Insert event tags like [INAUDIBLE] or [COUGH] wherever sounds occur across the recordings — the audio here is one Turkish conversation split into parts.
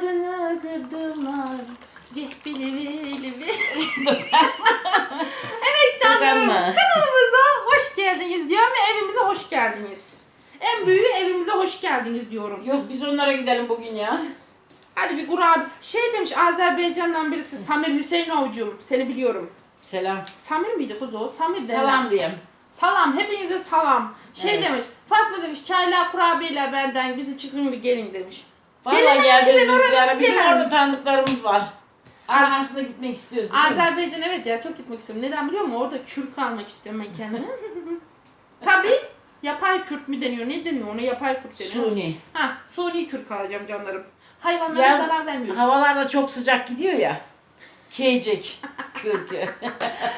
Kanadını kırdılar. Cehbili vili. [LAUGHS] evet canlarım Dokunma. kanalımıza hoş geldiniz diyorum ve evimize hoş geldiniz. En büyüğü evimize hoş geldiniz diyorum. Yok biz onlara gidelim bugün ya. Hadi bir kurabiye. Şey demiş Azerbaycan'dan birisi Samir Hüseyinoğlu'cum seni biliyorum. Selam. Samir miydi kız o? Samir de. Salam diyeyim. Salam hepinize salam. Şey Evet. demiş Fatma demiş çayla kurabiyeler benden bizi çıkın bir gelin demiş. Vallahi Gelin geleceğiz kimin biz bir ara. Bizim gelen? orada tanıdıklarımız var. Arasına gitmek istiyoruz. biliyor musun? Azerbaycan evet ya çok gitmek istiyorum. Neden biliyor musun? Orada kürk almak istiyorum ben kendime. [LAUGHS] Tabii yapay kürk mü deniyor? Ne deniyor? Ona yapay kürk deniyor. Suni. Ha, suni kürk alacağım canlarım. Hayvanlara Yaz zarar vermiyoruz. havalar da çok sıcak gidiyor ya. Keycek kürkü. [LAUGHS]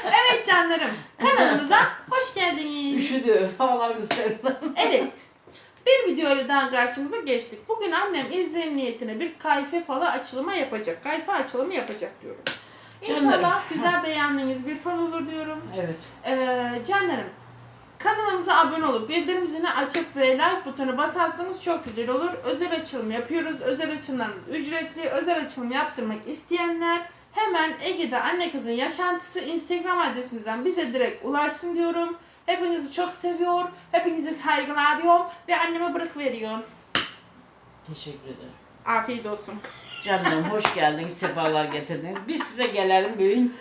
Evet canlarım. Kanalımıza [LAUGHS] hoş geldiniz. Üşüdü. Havalar sıcak. Evet. Bir videoyla daha karşınıza geçtik. Bugün annem izlenim niyetine bir kayfe falı açılımı yapacak. Kayfe açılımı yapacak diyorum. İnşallah güzel beğendiğiniz bir fal olur diyorum. evet. Ee, canlarım kanalımıza abone olup bildirim zilini açıp ve like butonu basarsanız çok güzel olur. Özel açılım yapıyoruz. Özel açılımlarımız ücretli. Özel açılım yaptırmak isteyenler hemen Ege'de anne kızın yaşantısı Instagram adresimizden bize direkt ulaşsın diyorum. Hepinizi çok seviyor. Hepinize saygılar diyorum ve anneme bırak veriyorum. Teşekkür ederim. Afiyet olsun. Canlarım hoş geldiniz, sefalar getirdiniz. Biz size gelelim bugün.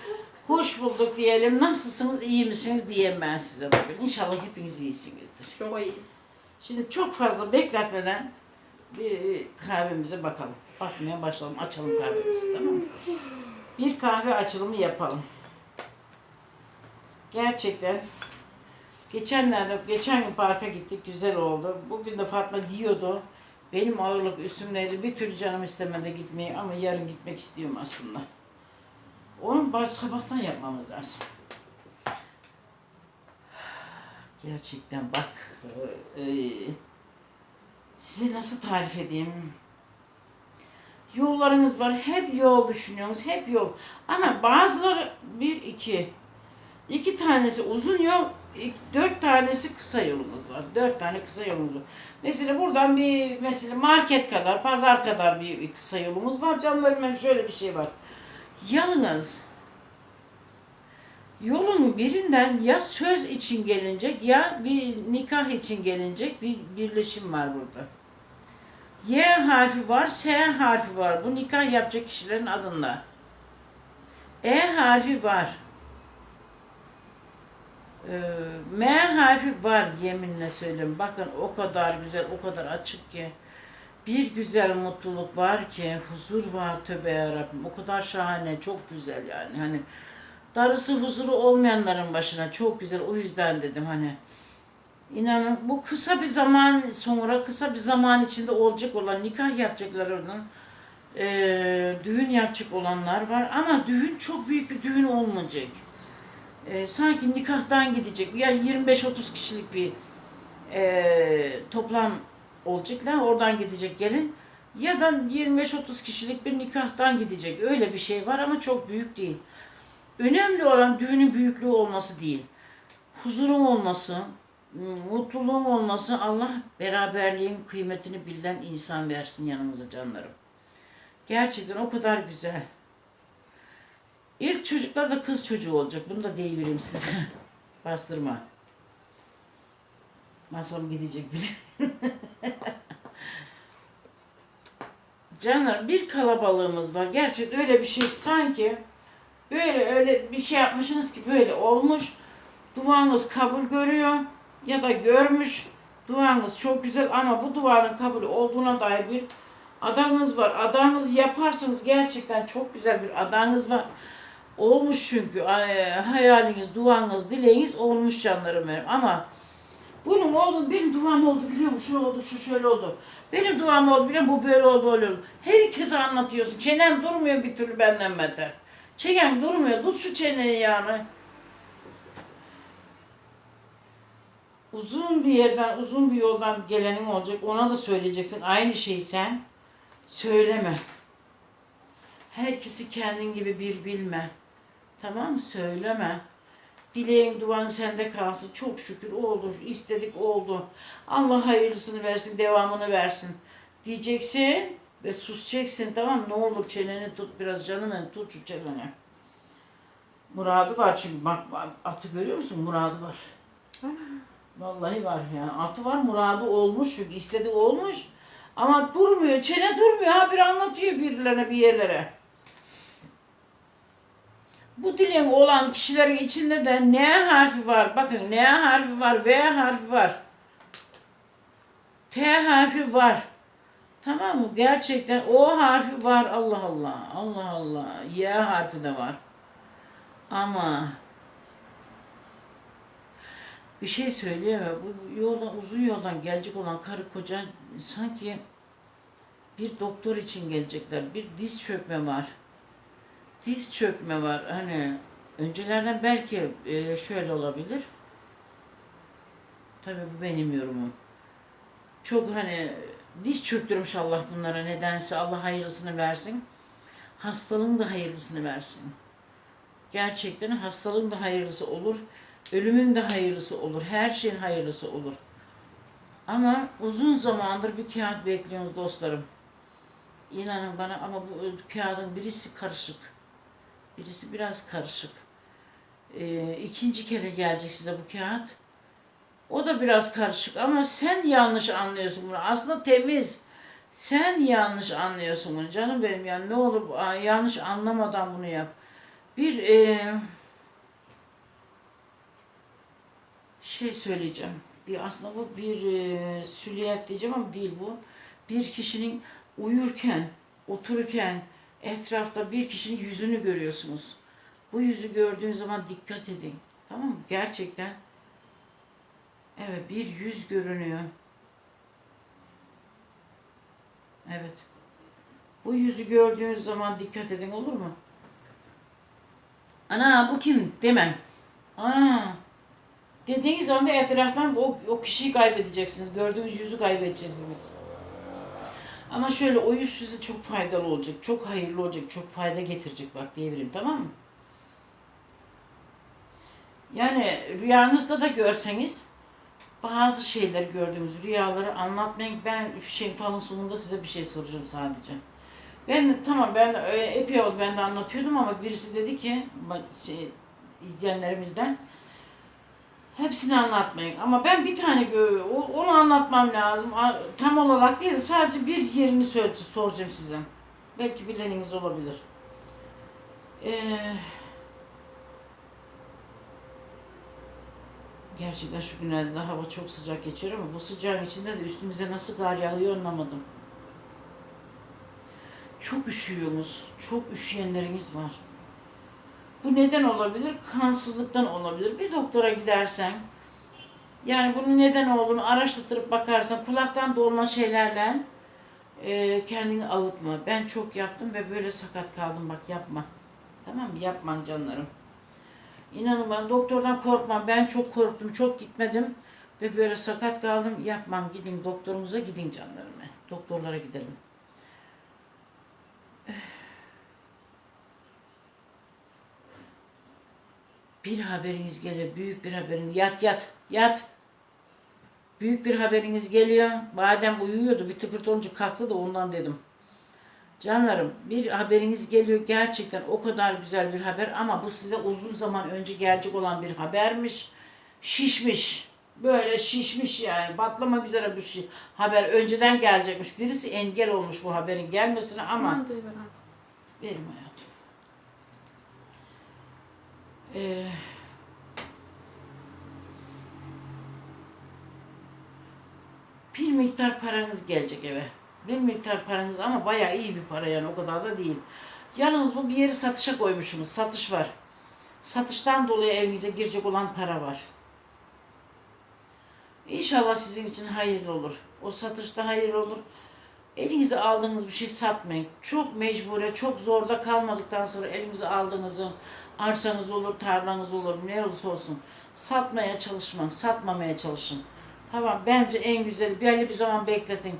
Hoş bulduk diyelim. Nasılsınız, iyi misiniz diyeyim ben size bugün. İnşallah hepiniz iyisinizdir. Çok iyi. Şimdi çok fazla bekletmeden bir kahvemize bakalım. Bakmaya başlayalım. Açalım kahvemizi tamam mı? Bir kahve açılımı yapalım. Gerçekten geçenlerde geçen gün parka gittik güzel oldu. Bugün de Fatma diyordu. Benim ağırlık üstümdeydi. Bir türlü canım istemedi gitmeyi ama yarın gitmek istiyorum aslında. Onun baş sabahtan yapmamız lazım. Gerçekten bak. e, size nasıl tarif edeyim? Yollarınız var. Hep yol düşünüyorsunuz. Hep yol. Ama bazıları bir, iki. iki tanesi uzun yol. Dört tanesi kısa yolumuz var. Dört tane kısa yolumuz var. Mesela buradan bir mesela market kadar, pazar kadar bir, bir kısa yolumuz var. Canlarım benim şöyle bir şey var. Yalnız yolun birinden ya söz için gelinecek ya bir nikah için gelinecek bir birleşim var burada. Y harfi var, S harfi var. Bu nikah yapacak kişilerin adında. E harfi var. Ee, M harfi var yeminle söyleyeyim. Bakın o kadar güzel, o kadar açık ki. Bir güzel mutluluk var ki, huzur var tövbe yarabbim. O kadar şahane, çok güzel yani. Hani darısı huzuru olmayanların başına çok güzel. O yüzden dedim hani. İnanın bu kısa bir zaman sonra, kısa bir zaman içinde olacak olan nikah yapacaklar oradan. Ee, düğün yapacak olanlar var ama düğün çok büyük bir düğün olmayacak. Ee, sanki nikahtan gidecek. Yani 25-30 kişilik bir ee, toplam olacaklar. Oradan gidecek gelin. Ya da 25-30 kişilik bir nikahtan gidecek. Öyle bir şey var ama çok büyük değil. Önemli olan düğünün büyüklüğü olması değil. Huzurun olması, mutluluğun olması Allah beraberliğin kıymetini bilen insan versin yanınıza canlarım. Gerçekten o kadar güzel. İlk çocuklar da kız çocuğu olacak. Bunu da deyivereyim size. [LAUGHS] Bastırma. Masam gidecek bile. [LAUGHS] Canlar bir kalabalığımız var. Gerçekten öyle bir şey ki sanki böyle öyle bir şey yapmışsınız ki böyle olmuş. Duanız kabul görüyor ya da görmüş. Duanız çok güzel ama bu duanın kabul olduğuna dair bir adanız var. Adanız yaparsınız gerçekten çok güzel bir adanız var. Olmuş çünkü hayaliniz, duanız, dileğiniz olmuş canlarım benim ama bunun oldu, benim duam oldu biliyor musun? Şu oldu, şu şöyle oldu. Benim duam oldu biliyor musun? Bu böyle oldu, öyle oldu. Herkese anlatıyorsun. Çenen durmuyor bir türlü benden beter. Çenen durmuyor. Tut şu çeneni yani. Uzun bir yerden, uzun bir yoldan gelenin olacak. Ona da söyleyeceksin. Aynı şeyi sen söyleme. Herkesi kendin gibi bir bilme. Tamam mı? Söyleme. Dileğin duan sende kalsın. Çok şükür oldu. İstedik oldu. Allah hayırlısını versin, devamını versin. Diyeceksin. Ve susacaksın tamam ne olur çeneni tut biraz canım tut şu çeneni. Muradı var çünkü bak bak, atı görüyor musun? Muradı var. Vallahi var yani. Atı var muradı olmuş çünkü istediği olmuş. Ama durmuyor. Çene durmuyor. Ha bir anlatıyor birilerine bir yerlere. Bu dilin olan kişilerin içinde de N harfi var. Bakın N harfi var, V harfi var. T harfi var. Tamam mı? Gerçekten O harfi var. Allah Allah. Allah Allah. Y harfi de var. Ama bir şey söyleyemem. Bu yoldan uzun yoldan gelecek olan karı koca sanki bir doktor için gelecekler. Bir diz çökme var. Diz çökme var. Hani öncelerden belki e, şöyle olabilir. Tabii bu benim yorumum. Çok hani diz çöktürmüş Allah bunlara nedense. Allah hayırlısını versin. Hastalığın da hayırlısını versin. Gerçekten hastalığın da hayırlısı olur. Ölümün de hayırlısı olur. Her şeyin hayırlısı olur. Ama uzun zamandır bir kağıt bekliyoruz dostlarım. İnanın bana ama bu kağıdın birisi karışık. Birisi biraz karışık. Ee, ikinci kere gelecek size bu kağıt. O da biraz karışık ama sen yanlış anlıyorsun bunu. Aslında temiz. Sen yanlış anlıyorsun bunu canım benim yani ne olur yanlış anlamadan bunu yap. Bir e, şey söyleyeceğim. Bir aslında bu bir e, süliyet diyeceğim ama değil bu. Bir kişinin uyurken, otururken etrafta bir kişinin yüzünü görüyorsunuz. Bu yüzü gördüğün zaman dikkat edin. Tamam mı? Gerçekten Evet bir yüz görünüyor. Evet. Bu yüzü gördüğünüz zaman dikkat edin olur mu? Ana bu kim demem. Ana. Dediğiniz anda etraftan o, o kişiyi kaybedeceksiniz. Gördüğünüz yüzü kaybedeceksiniz. Ama şöyle o yüz size çok faydalı olacak. Çok hayırlı olacak. Çok fayda getirecek bak diyebilirim tamam mı? Yani rüyanızda da görseniz bazı şeyler gördüğümüz rüyaları anlatmayın. Ben şey falın sonunda size bir şey soracağım sadece. Ben tamam ben e, epey oldu ben de anlatıyordum ama birisi dedi ki şey, izleyenlerimizden hepsini anlatmayın. Ama ben bir tane onu anlatmam lazım. Tam olarak değil de sadece bir yerini soracağım size. Belki bileniniz olabilir. Eee Gerçekten şu günlerde de hava çok sıcak geçiyor ama bu sıcağın içinde de üstümüze nasıl kar yağıyor anlamadım. Çok üşüyorsunuz. Çok üşüyenleriniz var. Bu neden olabilir? Kansızlıktan olabilir. Bir doktora gidersen yani bunun neden olduğunu araştırıp bakarsan kulaktan dolma şeylerle e, kendini avutma. Ben çok yaptım ve böyle sakat kaldım bak yapma. Tamam mı? Yapman canlarım. İnanın bana doktordan korkmam. Ben çok korktum. Çok gitmedim. Ve böyle sakat kaldım. Yapmam. Gidin doktorumuza gidin canlarım. Doktorlara gidelim. Bir haberiniz geliyor. Büyük bir haberiniz. Yat yat. Yat. Büyük bir haberiniz geliyor. Badem uyuyordu. Bir tıkırt olunca kalktı da ondan dedim. Canlarım bir haberiniz geliyor gerçekten o kadar güzel bir haber ama bu size uzun zaman önce gelecek olan bir habermiş. Şişmiş. Böyle şişmiş yani patlamak üzere bir şey. Haber önceden gelecekmiş. Birisi engel olmuş bu haberin gelmesine ama Aman dayı bana. benim hayatım. Ee, bir miktar paranız gelecek eve. Bir miktar paranız ama bayağı iyi bir para yani o kadar da değil. Yalnız bu bir yeri satışa koymuşsunuz. Satış var. Satıştan dolayı evinize girecek olan para var. İnşallah sizin için hayırlı olur. O satışta hayırlı olur. Elinize aldığınız bir şey satmayın. Çok mecbure, çok zorda kalmadıktan sonra elinize aldığınızı arsanız olur, tarlanız olur, ne olursa olsun satmaya çalışmayın, satmamaya çalışın. Tamam bence en güzeli belli bir zaman bekletin.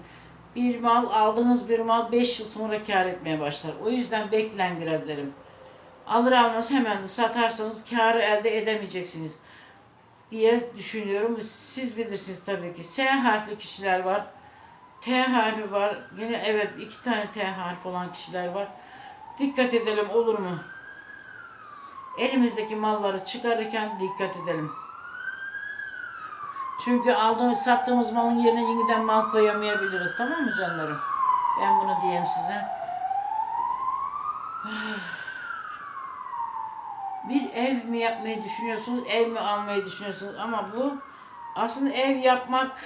Bir mal aldığınız bir mal 5 yıl sonra kar etmeye başlar. O yüzden bekleyin biraz derim. Alır almaz hemen de satarsanız karı elde edemeyeceksiniz diye düşünüyorum. Siz bilirsiniz tabii ki. S harfli kişiler var. T harfi var. Yine evet iki tane T harfi olan kişiler var. Dikkat edelim olur mu? Elimizdeki malları çıkarırken dikkat edelim. Çünkü aldığımız, sattığımız malın yerine yeniden mal koyamayabiliriz. Tamam mı canlarım? Ben bunu diyeyim size. [SIGHS] Bir ev mi yapmayı düşünüyorsunuz, ev mi almayı düşünüyorsunuz? Ama bu aslında ev yapmak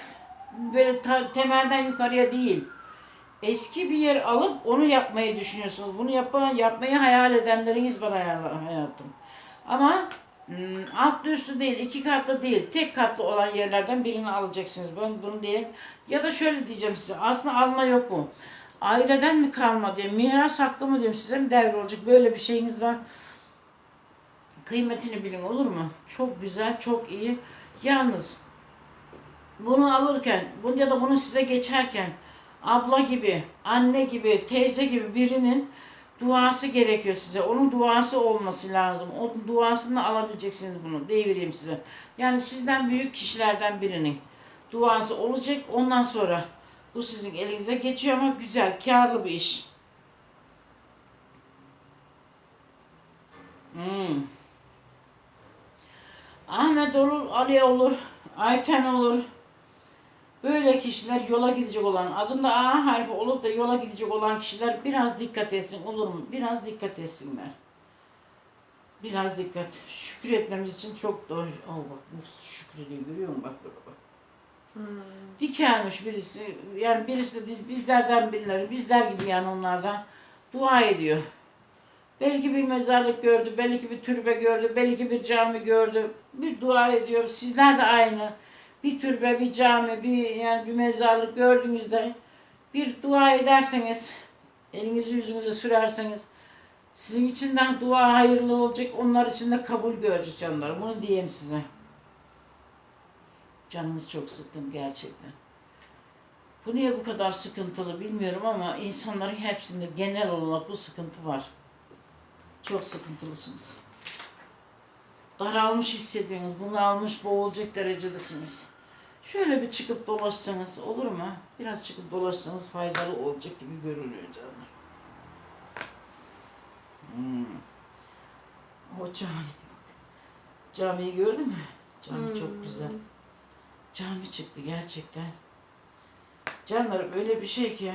böyle temelden yukarıya değil. Eski bir yer alıp onu yapmayı düşünüyorsunuz. Bunu yapa, yapmayı hayal edenleriniz var hayatım. Ama hmm, altlı üstü değil, iki katlı değil, tek katlı olan yerlerden birini alacaksınız. Ben bunu diyeyim. Ya da şöyle diyeceğim size. Aslında alma yok bu. Aileden mi kalma diye, miras hakkı mı diyeyim size mi devrolacak? Böyle bir şeyiniz var. Kıymetini bilin olur mu? Çok güzel, çok iyi. Yalnız bunu alırken bu ya da bunu size geçerken abla gibi, anne gibi, teyze gibi birinin duası gerekiyor size. Onun duası olması lazım. O duasını alabileceksiniz bunu. Deyivereyim size. Yani sizden büyük kişilerden birinin duası olacak. Ondan sonra bu sizin elinize geçiyor ama güzel, karlı bir iş. Hmm. Ahmet olur, Ali olur, Ayten olur. Böyle kişiler yola gidecek olan, adında A harfi olup da yola gidecek olan kişiler biraz dikkat etsin olur mu? Biraz dikkat etsinler. Biraz dikkat. Şükretmemiz için çok doğru. Oh bak bu şükrediyor görüyor musun? Bak bak bak. Dikelmiş birisi. Yani birisi de biz- bizlerden birileri, bizler gibi yani onlardan dua ediyor. Belki bir mezarlık gördü, belki bir türbe gördü, belki bir cami gördü. Bir dua ediyor. Sizler de aynı. Bir türbe, bir cami, bir yani bir mezarlık gördüğünüzde bir dua ederseniz, elinizi yüzünüze sürerseniz sizin için de dua hayırlı olacak, onlar için de kabul görecek canlar. Bunu diyeyim size. Canınız çok sıkkın gerçekten. Bu niye bu kadar sıkıntılı bilmiyorum ama insanların hepsinde genel olarak bu sıkıntı var. Çok sıkıntılısınız. Daralmış hissediyorsunuz, bunalmış, boğulacak derecedesiniz. Şöyle bir çıkıp dolaşsanız olur mu? Biraz çıkıp dolaşsanız faydalı olacak gibi görünüyor canlar. Hmm. O cami. Camiyi gördün mü? Cami çok güzel. Cami çıktı gerçekten. Canlarım öyle bir şey ki.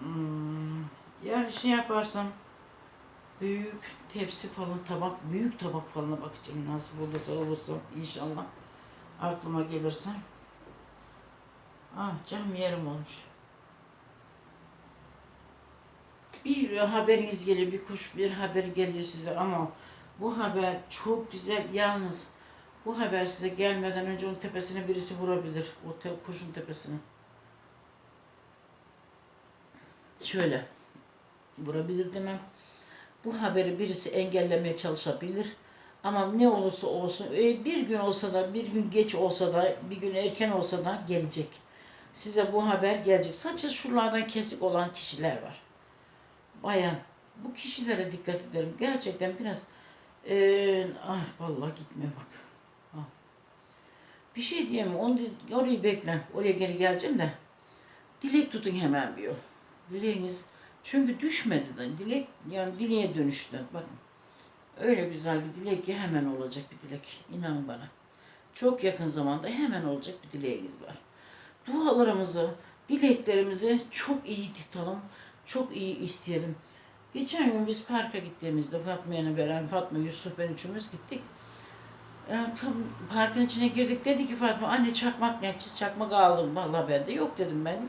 Hmm, yani şey yaparsam büyük tepsi falan tabak büyük tabak falan bakacağım nasıl olursa olursa inşallah aklıma gelirse. Ah cam yerim olmuş. Bir haberiniz geliyor, bir kuş bir haber geliyor size ama bu haber çok güzel yalnız bu haber size gelmeden önce onun tepesine birisi vurabilir. O te- kuşun tepesine. Şöyle. Vurabilir demem. Bu haberi birisi engellemeye çalışabilir. Ama ne olursa olsun e, bir gün olsa da bir gün geç olsa da bir gün erken olsa da gelecek. Size bu haber gelecek. Saçı şuralardan kesik olan kişiler var. Bayan. Bu kişilere dikkat edelim. Gerçekten biraz e, ah vallahi gitmiyor bak. Bir şey diyemem. Onu, orayı bekle. Oraya geri geleceğim de. Dilek tutun hemen bir yol. Dileğiniz çünkü düşmedi de. Dilek yani dileğe dönüştü. Bakın. Öyle güzel bir dilek ki hemen olacak bir dilek. İnanın bana. Çok yakın zamanda hemen olacak bir dileğiniz var. Dualarımızı, dileklerimizi çok iyi tutalım. Çok iyi isteyelim. Geçen gün biz parka gittiğimizde Fatma ile beraber Fatma, Yusuf ben üçümüz gittik. Ya, tam parkın içine girdik dedi ki Fatma anne çakmak ne çiz çakmak aldım. Vallahi bende yok dedim ben.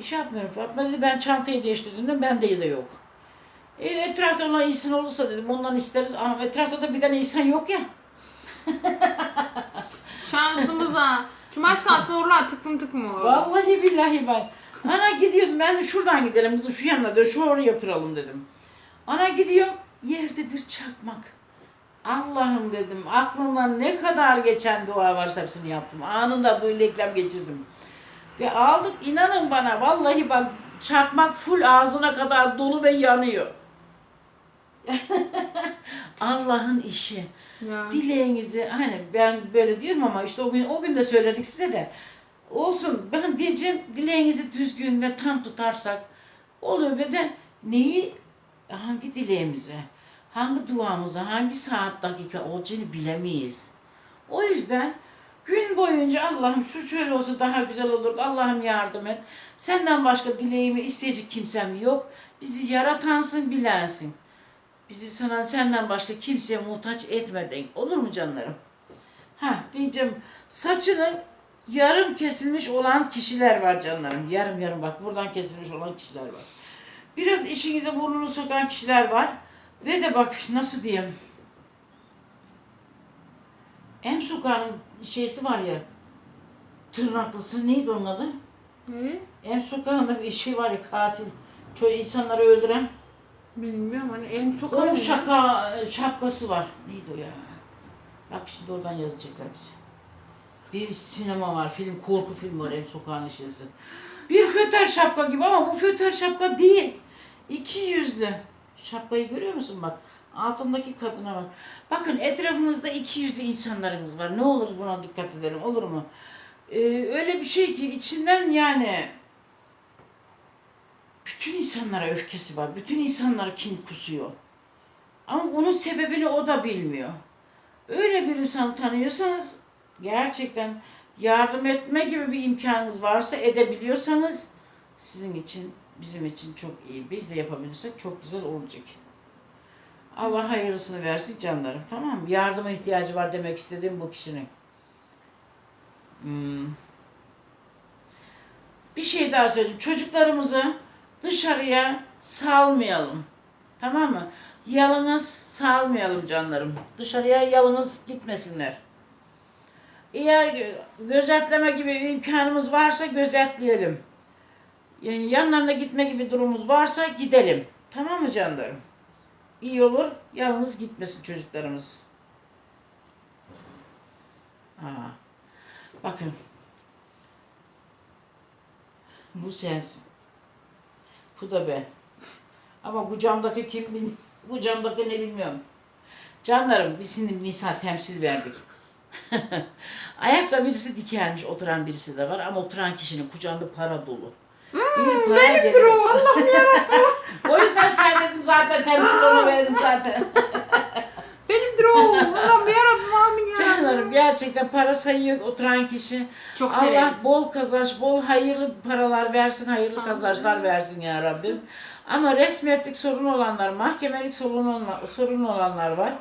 İş yapmıyorum Fatma dedi ben çantayı değiştirdiğimde bende de yok. E, etrafta olan insan olursa dedim ondan isteriz. Ama etrafta da bir tane insan yok ya. [LAUGHS] Şansımıza. Cumartesi aslında oralar tıklım tıklım olur. Vallahi billahi ben. Ana gidiyordum ben de şuradan gidelim bizim şu yanına da şu oraya oturalım dedim. Ana gidiyorum yerde bir çakmak. Allah'ım dedim aklımdan ne kadar geçen dua varsa hepsini yaptım. Anında bu eklem geçirdim. Ve aldık inanın bana vallahi bak çakmak full ağzına kadar dolu ve yanıyor. [LAUGHS] Allah'ın işi. Ya. Dileğinizi hani ben böyle diyorum ama işte o gün o gün de söyledik size de Olsun. Ben diyeceğim dileğinizi düzgün ve tam tutarsak oluyor ve de neyi hangi dileğimize, hangi duamıza, hangi saat dakika olacağını bilemeyiz. O yüzden gün boyunca Allah'ım şu şöyle olsa daha güzel olur. Allah'ım yardım et. Senden başka dileğimi isteyecek kimsem yok. Bizi yaratansın, bilensin. Bizi sana senden başka kimseye muhtaç etmeden. Olur mu canlarım? Ha diyeceğim saçını yarım kesilmiş olan kişiler var canlarım. Yarım yarım bak buradan kesilmiş olan kişiler var. Biraz işinize burnunu sokan kişiler var. Ve de bak nasıl diyeyim. Em sokağının şeysi var ya. Tırnaklısı neydi onun adı? Ne? Em sokağında bir şey var ya katil. Çoğu insanları öldüren. Bilmiyorum hani en Onun sokağım. şaka, şapkası var. Neydi o ya? Bak şimdi oradan yazacaklar bize. Bir sinema var, film, korku filmi var Em Sokağın Işısı. Bir föter şapka gibi ama bu föter şapka değil. İki yüzlü. Şapkayı görüyor musun bak? Altındaki kadına bak. Bakın etrafınızda iki yüzlü insanlarınız var. Ne olur buna dikkat edelim olur mu? Ee, öyle bir şey ki içinden yani bütün insanlara öfkesi var. Bütün insanlara kin kusuyor. Ama bunun sebebini o da bilmiyor. Öyle bir insan tanıyorsanız gerçekten yardım etme gibi bir imkanınız varsa edebiliyorsanız sizin için bizim için çok iyi. Biz de yapabilirsek çok güzel olacak. Allah hayırlısını versin canlarım. Tamam mı? Yardıma ihtiyacı var demek istediğim bu kişinin. Hmm. Bir şey daha söyleyeyim. Çocuklarımızı dışarıya salmayalım. Tamam mı? Yalnız salmayalım canlarım. Dışarıya yalnız gitmesinler. Eğer gözetleme gibi imkanımız varsa gözetleyelim. Yani yanlarına gitme gibi durumumuz varsa gidelim. Tamam mı canlarım? İyi olur. Yalnız gitmesin çocuklarımız. Aa, bakın. Bu sensin. Bu da ben. Ama bu camdaki kim bil- bu camdaki ne bilmiyorum. Canlarım biz şimdi misal temsil verdik. [LAUGHS] Ayakta birisi dikelmiş oturan birisi de var ama oturan kişinin kucağında para dolu. bir para benimdir o Allah'ım yarabbim. [LAUGHS] o yüzden sen dedim zaten temsil onu verdim zaten. Benimdir o. Allah'ım yarabbim amin ya. Canlarım gerçekten para sayıyor oturan kişi. Çok severim. Allah bol kazanç, bol hayırlı paralar versin, hayırlı kazançlar versin ya Rabbim. Ama resmiyetlik sorun olanlar, mahkemelik sorun, olma, sorun olanlar var.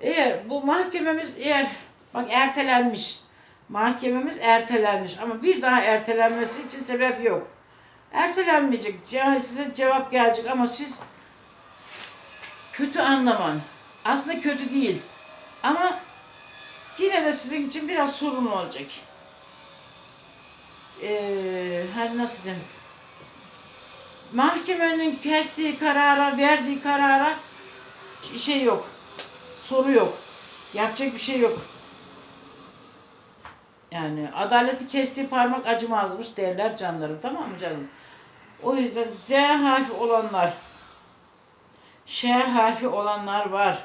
Eğer bu mahkememiz eğer bak ertelenmiş. Mahkememiz ertelenmiş ama bir daha ertelenmesi için sebep yok. Ertelenmeyecek. ce- Size cevap gelecek ama siz kötü anlaman. Aslında kötü değil. Ama yine de sizin için biraz sorun olacak. Ee, hani nasıl diyeyim? Mahkemenin kestiği karara, verdiği karara şey yok. Soru yok. Yapacak bir şey yok. Yani adaleti kestiği parmak acımazmış derler canlarım. Tamam mı canım? O yüzden Z harfi olanlar, Ş harfi olanlar var.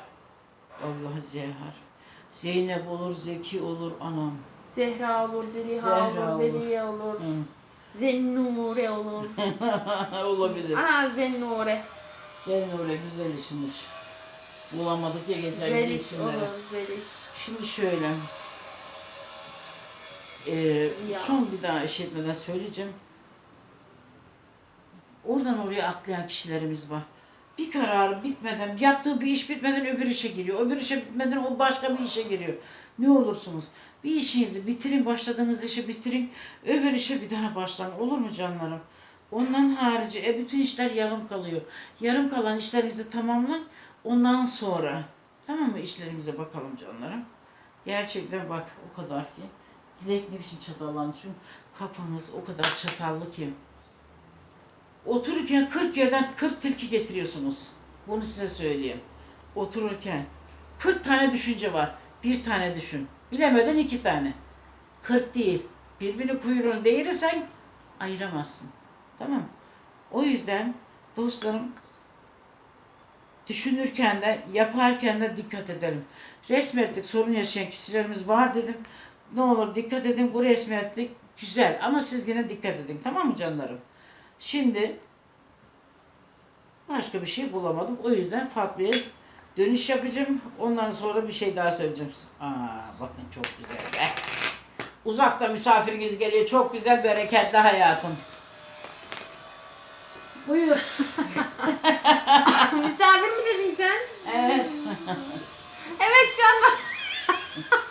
Allah Z harfi. Zeynep olur, Zeki olur, anam. Zehra olur, Zeliha Zehra olur, olur. Zeliye olur. Zennure olur. [LAUGHS] Olabilir. Aa Zennure. Öyle güzel işindir. Bulamadık ya geçen gün Zeliş isimleri. olur, Zeliş. Şimdi şöyle. Ee, Ziya. son bir daha iş etmeden söyleyeceğim. Oradan oraya atlayan kişilerimiz var. Bir karar bitmeden, yaptığı bir iş bitmeden öbür işe giriyor. Öbür işe bitmeden o başka bir işe giriyor. Ne olursunuz bir işinizi bitirin, başladığınız işi bitirin. Öbür işe bir daha başlayın. Olur mu canlarım? Ondan harici e, bütün işler yarım kalıyor. Yarım kalan işlerinizi tamamlayın. Ondan sonra tamam mı işlerinize bakalım canlarım. Gerçekten bak o kadar ki. Dilek ne biçim çatallanmışım. Kafanız o kadar çatallı ki. Otururken 40 yerden 40 tilki getiriyorsunuz. Bunu size söyleyeyim. Otururken 40 tane düşünce var. Bir tane düşün. Bilemeden iki tane. 40 değil. Birbirini kuyruğunu değirirsen ayıramazsın. Tamam mı? O yüzden dostlarım düşünürken de yaparken de dikkat edelim. Resmetlik sorun yaşayan kişilerimiz var dedim. Ne olur dikkat edin bu resmetlik Güzel ama siz yine dikkat edin tamam mı canlarım? Şimdi başka bir şey bulamadım. O yüzden bir dönüş yapacağım. Ondan sonra bir şey daha söyleyeceğim. Aa bakın çok güzel be. Uzakta misafiriniz geliyor. Çok güzel bereketli hayatım. Buyur. [LAUGHS] Misafir mi dedin sen? Evet. Evet canlar. [LAUGHS]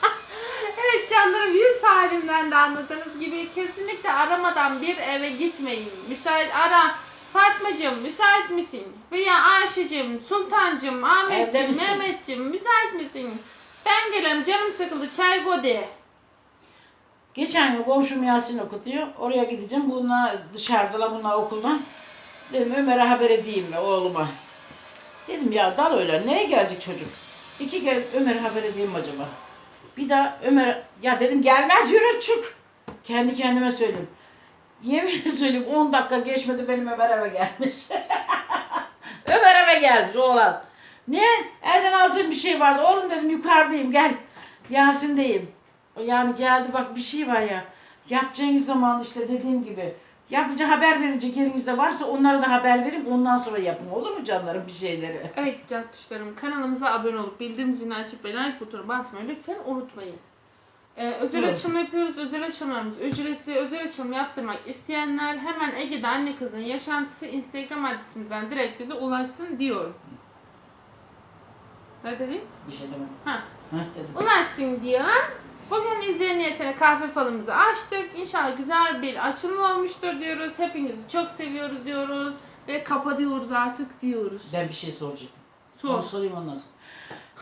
evet canlarım yüz halimden de anladığınız gibi kesinlikle aramadan bir eve gitmeyin. Müsait ara. Fatmacığım müsait misin? Veya Ayşe'cim, Sultancığım, Ahmet'cim, misin? Mehmet'cim müsait misin? Ben geliyorum canım sıkıldı çay de. Geçen gün komşum Yasin okutuyor. Oraya gideceğim. Bunlar dışarıdalar bunlar okuldan. Dedim Ömer'e haber edeyim mi oğluma. Dedim ya dal öyle. Neye gelecek çocuk? İki kere Ömer'e haber edeyim mi acaba? Bir daha Ömer ya dedim gelmez yürü çık. Kendi kendime söyledim. Yemin [LAUGHS] söyleyeyim 10 dakika geçmedi benim Ömer eve gelmiş. [LAUGHS] Ömer eve gelmiş oğlan. Ne? Elden alacağım bir şey vardı. Oğlum dedim yukarıdayım gel. Yasin'deyim. Yani geldi bak bir şey var ya. Yapacağınız zaman işte dediğim gibi. Yapınca haber verecek yerinizde varsa onlara da haber verin. Ondan sonra yapın. Olur mu canlarım bir şeyleri? Evet can tuşlarım kanalımıza abone olup bildirim zilini açıp ve like butonuna basmayı lütfen unutmayın. Ee, özel Evet. açılım yapıyoruz. Özel açılımlarımız ücretli. Özel açılım yaptırmak isteyenler hemen Ege'de anne kızın yaşantısı Instagram adresimizden direkt bize ulaşsın diyorum. Ne dedim? Bir şey demem. Ha. Ha dedim. Ulaşsın diyor. Bugün izleyen niyetine kahve falımızı açtık. İnşallah güzel bir açılım olmuştur diyoruz. Hepinizi çok seviyoruz diyoruz. Ve kapatıyoruz artık diyoruz. Ben bir şey soracaktım. Sor. Onu sorayım ondan sonra.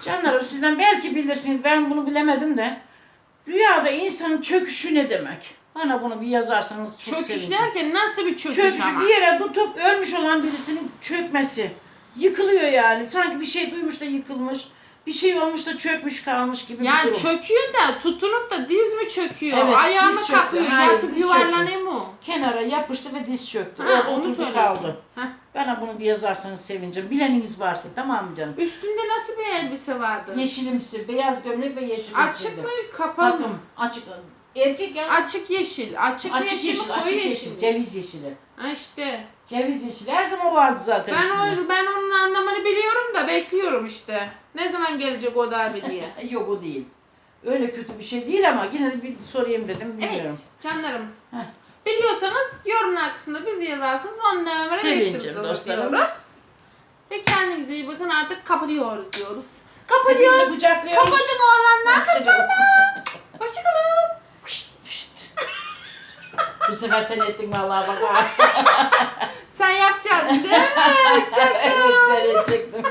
Canlarım sizden belki bilirsiniz. Ben bunu bilemedim de. Rüyada insanın çöküşü ne demek? Bana bunu bir yazarsanız çok Çöküş sevinirim. derken nasıl bir çöküş, Çöküş ama? bir yere tutup ölmüş olan birisinin çökmesi. Yıkılıyor yani. Sanki bir şey duymuş da yıkılmış. Bir şey olmuş da çökmüş kalmış gibi bir Yani durum. çöküyor da tutunup da diz mi çöküyor? Evet, Ayağı diz çöktü. kalkıyor? Hayır, Yatıp diz yuvarlanıyor mu? Kenara yapıştı ve diz çöktü. Ha, Orada onu oturdu söyle. kaldı. Heh. Bana bunu bir yazarsanız sevineceğim. Bileniniz varsa tamam mı canım? Üstünde nasıl bir elbise vardı? Yeşilimsi, beyaz gömlek ve yeşil Açık mı? Kapalı mı? Takım, açık. Erkek ya. Açık yeşil. Açık, Açık yeşil, mi? açık yeşil, yeşil. mi? ceviz yeşili. Ha işte. Ceviz yeşili her zaman vardı zaten Ben üstünde. o, ben onun anlamını biliyorum da bekliyorum işte. Ne zaman gelecek o darbe diye. [LAUGHS] Yok o değil. Öyle kötü bir şey değil ama yine de bir sorayım dedim bilmiyorum. Evet canlarım. Heh. Biliyorsanız yorumlar kısmında bizi yazarsınız. Onunla ömre geçiriz dostlarım. diyoruz. Ve kendinize iyi bakın artık kapatıyoruz diyoruz. Kapatıyoruz. Kapatın oğlanlar kızlarla. [LAUGHS] Hoşçakalın. Bu sefer sen ettin vallahi bak. Sen yapacaksın değil mi? Çok [LAUGHS] Evet, nereye çıktım.